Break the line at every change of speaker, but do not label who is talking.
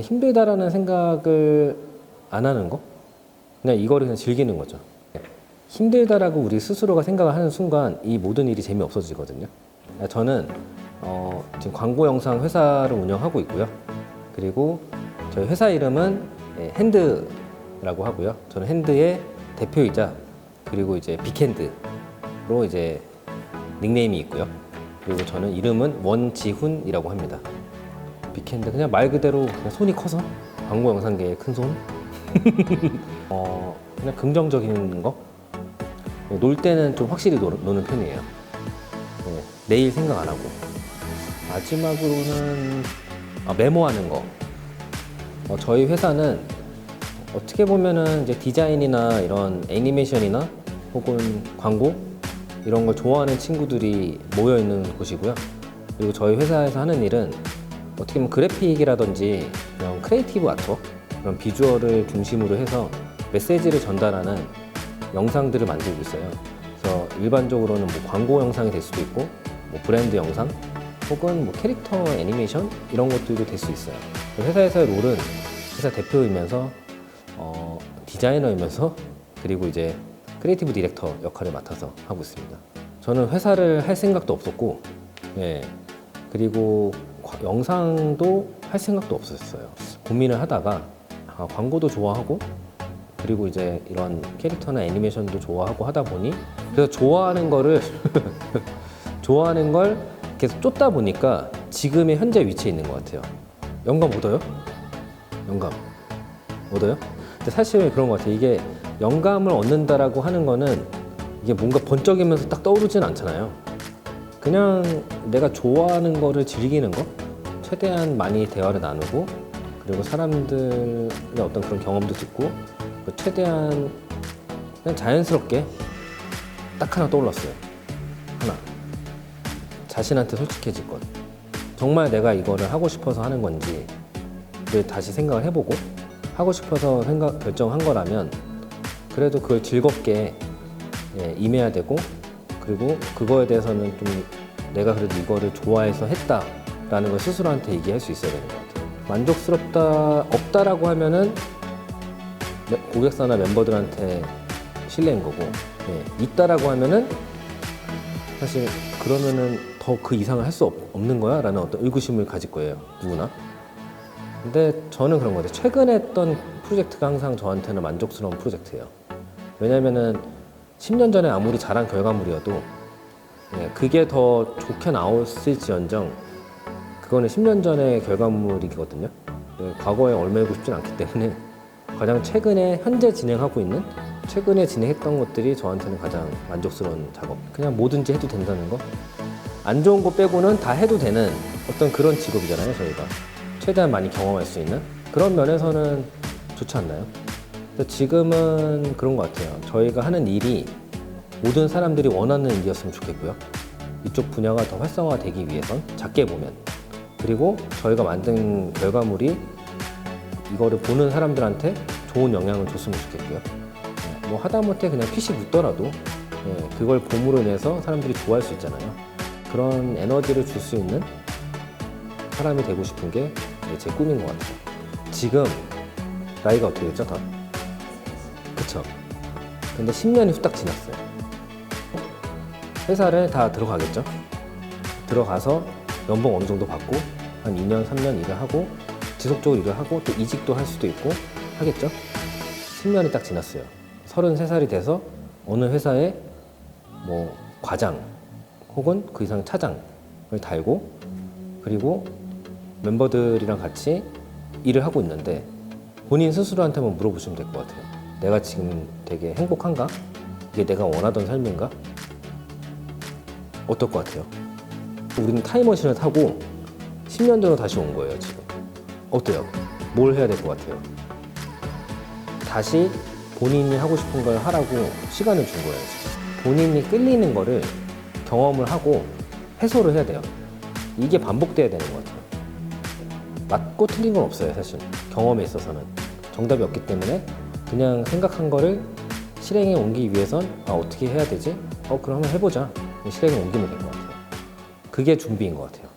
힘들다라는 생각을 안 하는 거? 그냥 이거를 그냥 즐기는 거죠. 힘들다라고 우리 스스로가 생각을 하는 순간 이 모든 일이 재미없어지거든요. 저는 어, 지금 광고 영상 회사를 운영하고 있고요. 그리고 저희 회사 이름은 예, 핸드라고 하고요. 저는 핸드의 대표이자 그리고 이제 빅핸드로 이제 닉네임이 있고요. 그리고 저는 이름은 원지훈이라고 합니다 빅핸드 그냥 말 그대로 그냥 손이 커서 광고 영상계의 큰 손. 어 그냥 긍정적인 거. 놀 때는 좀 확실히 노, 노는 편이에요. 네, 내일 생각 안 하고. 마지막으로는 아, 메모하는 거. 어, 저희 회사는 어떻게 보면은 이제 디자인이나 이런 애니메이션이나 혹은 광고 이런 걸 좋아하는 친구들이 모여 있는 곳이고요. 그리고 저희 회사에서 하는 일은 어떻게 보면 그래픽이라든지 그런 크리에이티브 아트 그런 비주얼을 중심으로 해서 메시지를 전달하는 영상들을 만들고 있어요. 그래서 일반적으로는 뭐 광고 영상이 될 수도 있고 뭐 브랜드 영상 혹은 뭐 캐릭터 애니메이션 이런 것들도 될 수 있어요. 회사에서의 롤은 회사 대표이면서 어, 디자이너이면서 그리고 이제 크리에이티브 디렉터 역할을 맡아서 하고 있습니다. 저는 회사를 할 생각도 없었고, 예, 그리고 과- 영상도 할 생각도 없었어요. 고민을 하다가 아, 광고도 좋아하고 그리고 이제 이런 캐릭터나 애니메이션도 좋아하고 하다 보니 그래서 좋아하는 거를 좋아하는 걸 계속 쫓다 보니까 지금의 현재 위치에 있는 것 같아요. 영감 얻어요? 영감 얻어요? 근데 사실 그런 것 같아요. 이게 영감을 얻는다라고 하는 거는 이게 뭔가 번쩍이면서 딱 떠오르진 않잖아요. 그냥 내가 좋아하는 거를 즐기는 거 최대한 많이 대화를 나누고 그리고 사람들의 어떤 그런 경험도 듣고 그 최대한 그냥 자연스럽게 딱 하나 떠올랐어요. 하나. 자신한테 솔직해질 것. 정말 내가 이거를 하고 싶어서 하는 건지 를 다시 생각을 해보고 하고 싶어서 생각 결정한 거라면 그래도 그걸 즐겁게 예, 임해야 되고 그리고 그거에 대해서는 좀 내가 그래도 이거를 좋아해서 했다 라는 걸 스스로한테 얘기할 수 있어야 되는 것 같아요. 만족스럽다 없다라고 하면은 매- 고객사나 멤버들한테 신뢰인 거고 예, 있다라고 하면은 사실 그러면은 더 그 이상을 할 수 없는 거야 라는 어떤 의구심을 가질 거예요 누구나. 근데 저는 그런 거 같아요. 최근에 했던 프로젝트가 항상 저한테는 만족스러운 프로젝트예요. 왜냐면은 10년 전에 아무리 잘한 결과물이어도 예, 그게 더 좋게 나왔을지언정 그거는 10년 전의 결과물이거든요. 예, 과거에 얽매이고 싶진 않기 때문에 가장 최근에 현재 진행하고 있는 최근에 진행했던 것들이 저한테는 가장 만족스러운 작업. 그냥 뭐든지 해도 된다는 거. 안 좋은 거 빼고는 다 해도 되는 어떤 그런 직업이잖아요, 저희가. 최대한 많이 경험할 수 있는 그런 면에서는 좋지 않나요? 지금은 그런 것 같아요. 저희가 하는 일이 모든 사람들이 원하는 일이었으면 좋겠고요. 이쪽 분야가 더 활성화되기 위해선 작게 보면 그리고 저희가 만든 결과물이 이거를 보는 사람들한테 좋은 영향을 줬으면 좋겠고요. 네, 뭐 하다못해 그냥 PC 묻더라도 예, 그걸 봄으로 인해서 사람들이 좋아할 수 있잖아요. 그런 에너지를 줄 수 있는 사람이 되고 싶은 게 제 꿈인 것 같아요. 지금 나이가 어떻게 됐죠, 다? 그쵸? 근데 10년이 후딱 지났어요. 회사를 다 들어가겠죠? 들어가서 연봉 어느 정도 받고 한 2년, 3년 일을 하고 지속적으로 일을 하고 또 이직도 할 수도 있고 하겠죠? 10년이 딱 지났어요. 33살이 돼서 어느 회사에 뭐 과장 혹은 그 이상 차장을 달고 그리고 멤버들이랑 같이 일을 하고 있는데 본인 스스로한테 한번 물어보시면 될 것 같아요. 내가 지금 되게 행복한가? 이게 내가 원하던 삶인가? 어떨 것 같아요? 우리는 타임머신을 타고 10년 전으로 다시 온 거예요, 지금. 어때요? 뭘 해야 될 것 같아요? 다시 본인이 하고 싶은 걸 하라고 시간을 준 거예요, 지금. 본인이 끌리는 거를 경험을 하고 해소를 해야 돼요. 이게 반복돼야 되는 것 같아요. 맞고 틀린 건 없어요, 사실. 경험에 있어서는. 정답이 없기 때문에 그냥 생각한 거를 실행에 옮기기 위해선 아, 어떻게 해야 되지? 어, 그럼 한번 해보자. 실행에 옮기면 될 것 같아요. 그게 준비인 것 같아요.